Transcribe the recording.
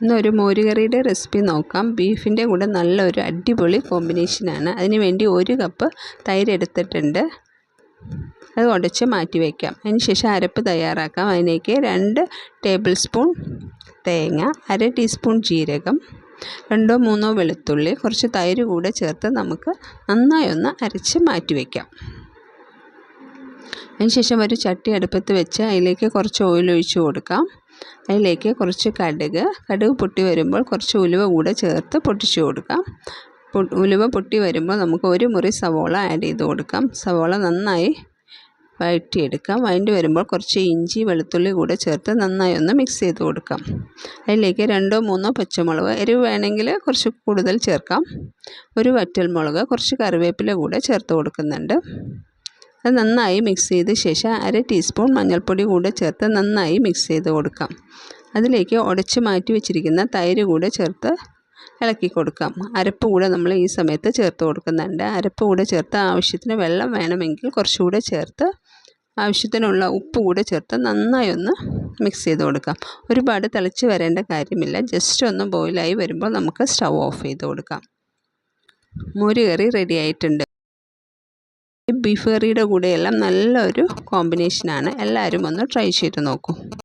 ഇന്നൊരു മോരുകറിയുടെ റെസിപ്പി നോക്കാം. ബീഫിന്റെ കൂടെ നല്ലൊരു അടിപൊളി കോമ്പിനേഷനാണ്. അതിന് വേണ്ടി ഒരു കപ്പ് തൈര് എടുത്തിട്ടുണ്ട്. അത് ഉടച്ച് മാറ്റി വയ്ക്കാം അതിന് ശേഷം അരപ്പ് തയ്യാറാക്കാം. അതിലേക്ക് രണ്ട് ടേബിൾ സ്പൂൺ തേങ്ങ അര ടീസ്പൂൺ ജീരകം രണ്ടോ മൂന്നോ വെളുത്തുള്ളി കുറച്ച് തൈര് കൂടെ ചേർത്ത് നമുക്ക് നന്നായി ഒന്ന് അരച്ച് മാറ്റി വയ്ക്കാം അതിനുശേഷം ഒരു ചട്ടി അടുപ്പത്ത് വെച്ച് അതിലേക്ക് കുറച്ച് ഓയിൽ ഒഴിച്ച് കൊടുക്കാം. അതിലേക്ക് കുറച്ച് കടുക് കടുക് പൊട്ടി വരുമ്പോൾ കുറച്ച് ഉലുവ കൂടെ ചേർത്ത് പൊട്ടിച്ച് കൊടുക്കാം. ഉലുവ പൊട്ടി വരുമ്പോൾ നമുക്ക് ഒരു മുറി സവോള ആഡ് ചെയ്ത് കൊടുക്കാം. സവോള നന്നായി വഴറ്റിയെടുക്കാം. വഴണ്ടി വരുമ്പോൾ കുറച്ച് ഇഞ്ചി വെളുത്തുള്ളി കൂടെ ചേർത്ത് നന്നായി ഒന്ന് മിക്സ് ചെയ്ത് കൊടുക്കാം. അതിലേക്ക് രണ്ടോ മൂന്നോ പച്ചമുളക് എരിവ് വേണമെങ്കിൽ കുറച്ച് കൂടുതൽ ചേർക്കാം. ഒരു വറ്റൽമുളക് കുറച്ച് കറിവേപ്പില കൂടെ ചേർത്ത് കൊടുക്കുന്നുണ്ട്. അത് നന്നായി മിക്സ് ചെയ്ത ശേഷം അര ടീസ്പൂൺ മഞ്ഞൾപ്പൊടി കൂടെ ചേർത്ത് നന്നായി മിക്സ് ചെയ്ത് കൊടുക്കാം. അതിലേക്ക് ഉടച്ച് മാറ്റി വെച്ചിരിക്കുന്ന തൈര് കൂടെ ചേർത്ത് ഇളക്കി കൊടുക്കാം. അരപ്പ് കൂടെ നമ്മൾ ഈ സമയത്ത് ചേർത്ത് കൊടുക്കുന്നുണ്ട്. അരപ്പ് കൂടെ ചേർത്ത് ആവശ്യത്തിന് വെള്ളം വേണമെങ്കിൽ കുറച്ചുകൂടെ ചേർത്ത് ആവശ്യത്തിനുള്ള ഉപ്പ് കൂടെ ചേർത്ത് നന്നായി ഒന്ന് മിക്സ് ചെയ്ത് കൊടുക്കാം. ഒരുപാട് തിളച്ച് വരേണ്ട കാര്യമില്ല. ജസ്റ്റ് ഒന്ന് ബോയിലായി വരുമ്പോൾ നമുക്ക് സ്റ്റൗ ഓഫ് ചെയ്ത് കൊടുക്കാം. മോര് കറി റെഡി ആയിട്ടുണ്ട്. ബീഫ് കറിയുടെ കൂടെയെല്ലാം നല്ലൊരു കോമ്പിനേഷനാണ്. എല്ലാവരും ഒന്ന് ട്രൈ ചെയ്ത് നോക്കൂ.